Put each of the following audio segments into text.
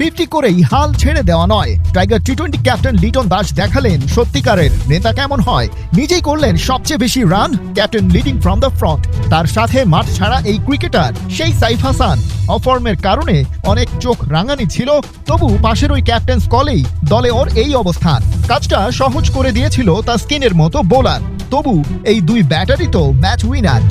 Fifty করেই হাল ছেড়ে দেওয়া নয়। Tiger T twenty captain Liton Das দেখালেন, সত্যিকারের নেতা কেমন হয়? নিজেই করলেন সবচেয়ে বেশি run captain leading from the front তার সাথে মাঠ ছাড়া এই ক্রিকেটার সেই সাইফ হাসান। অফর্মের কারণে অনেক চোখ রাঙানি ছিল, তবু পাশের ওই ক্যাপ্টেন্স কলেই দলে ওর এই অবস্থান। কাজটা সহজ করে দিয়েছিল তার স্কিনের মতো বোলার। তবু এই দুই ব্যাটারই তো ম্যাচ উইনার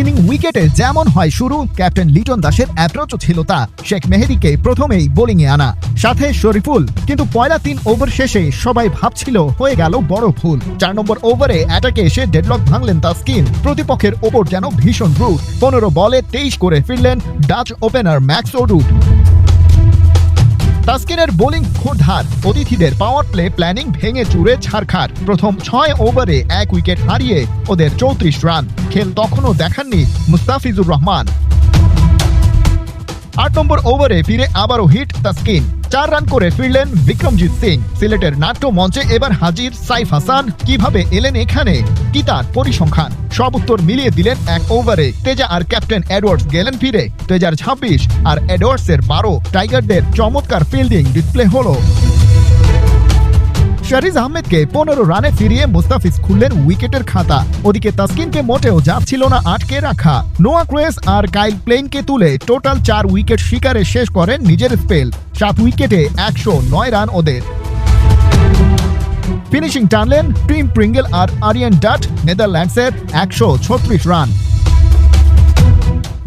স্পিনিং উইকেটে যেমন হয় শুরু, ক্যাপ্টেন লিটন দাসের অ্যাপ্রোচও ছিল তা। শেখ মেহেদিকে প্রথমেই বোলিংয়ে আনা। সাথে শরীফুল, কিন্তু পয়লা তিন ওভার শেষে সবাই ভাবছিল হয়ে গেল বড় ভুল। চার নম্বর ওভারে অ্যাটাকে এসে ডেডলক ভাঙলেন তাস্কিন। প্রতিপক্ষের ওপর যেন ভীষণ রুট পনেরো বলে তেইশ করে ফিরলেন ডাচ ওপেনার ম্যাক্স ওডুট তাস্কিনের বোলিং ক্ষুরধার অতিথিদের পাওয়ার প্লে প্ল্যানিং ভেঙে চুরে ছাড়খাড়। প্রথম ছয় ওভারে এক উইকেট হারিয়ে ওদের চৌত্রিশ রান। খেল তখনও দেখাননি মুস্তাফিজুর রহমান। আট নম্বর ওভারে ফিরে আবারও হিট তাস্কিন। চার রান করে ফিরলেন বিক্রমজিৎ সিং। সিলেটের নাট্য মঞ্চে এবার হাজির সাইফ হাসান। কীভাবে এলেন এখানে? কি তার পরিসংখ্যান? সব উত্তর মিলিয়ে দিলেন এক ওভারে। তেজা আর ক্যাপ্টেন এডওয়ার্ডস গেলেন ফিরে। তেজার ছাব্বিশ আর এডওয়ার্ডসের বারো। টাইগারদের চমৎকার ফিল্ডিং ডিসপ্লে হলো। শারিজ আহমেদকে পনেরো রানে ফিরিয়ে মুস্তাফিজ খুললেন উইকেটের খাতা। ওদিকে তাসকিনকে মোটেও যাচ্ছিল না আটকে রাখা। নোয়া ক্রেস আর কাইল প্লেনকে তুলে টোটাল চার উইকেট শিকারে শেষ করেন নিজের স্পেল। সাত উইকেটে একশো নয় রান ওদের। ফিনিশিং টানলেন টিম প্রিঙ্গেল আর আরিয়ান ডাট, নেদারল্যান্ডসের একশো ছত্রিশ রান।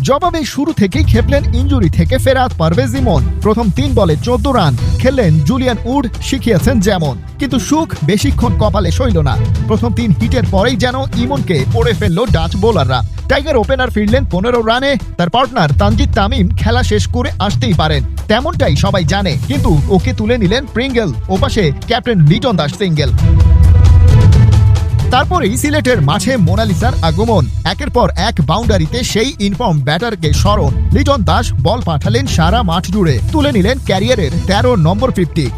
জবাবে শুরু থেকেই খেপলেন ইঞ্জুরি থেকে ফেরাত পারভেজ ইমন। প্রথম তিন বলে চোদ্দ রান। খেললেন জুলিয়ান উড, শিখিয়েছেন যেমন। কিন্তু সুখ বেশিক্ষণ কপালে সইল না। প্রথম তিন হিটের পরেই যেন ইমনকে পড়ে ফেলল ডাচ বোলাররা। টাইগার ওপেনার ফিরলেন পনেরো রানে। তার পার্টনার তানজিদ তামিম খেলা শেষ করে আসতেই পারেন। তেমনটাই সবাই জানে। কিন্তু ওকে তুলে নিলেন প্রিঙ্গেল, ওপাশে ক্যাপ্টেন লিটন দাস সিঙ্গেল। তারপরেই সিলেটের মাঠে মোনালিসার আগমন। একের পর এক বাউন্ডারিতে সেই ইনফর্ম ব্যাটারকে স্মরণ। লিটন দাস বল পাঠালেন সারা মাঠ জুড়ে। তুলে নিলেন ক্যারিয়ারের তেরো নম্বর ফিফটি।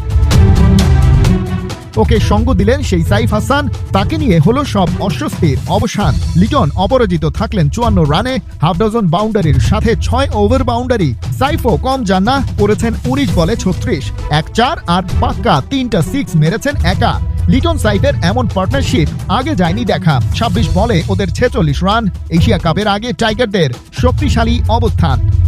ওকে সঙ্গ দিলেন সেই সাইফ হাসান। তাকে নিয়ে হলো সব অস্বস্তির অবসান। লিটন অপরাজিত থাকলেন চুয়ান্ন রানে। হাফ ডজন বাউন্ডারির সাথে ছয় ওভার বাউন্ডারি। সাইফও কম যান না, করেছেন উনিশ বলে ছত্রিশ। এক চার আর পাক্কা তিনটা সিক্স মেরেছেন একা। লিটন সাইফের এমন পার্টনারশিপ আগে যায়নি দেখা। ছাব্বিশ বলে ওদের ছেচল্লিশ রান, এশিয়া কাপের আগে টাইগারদের শক্তিশালী অবস্থান।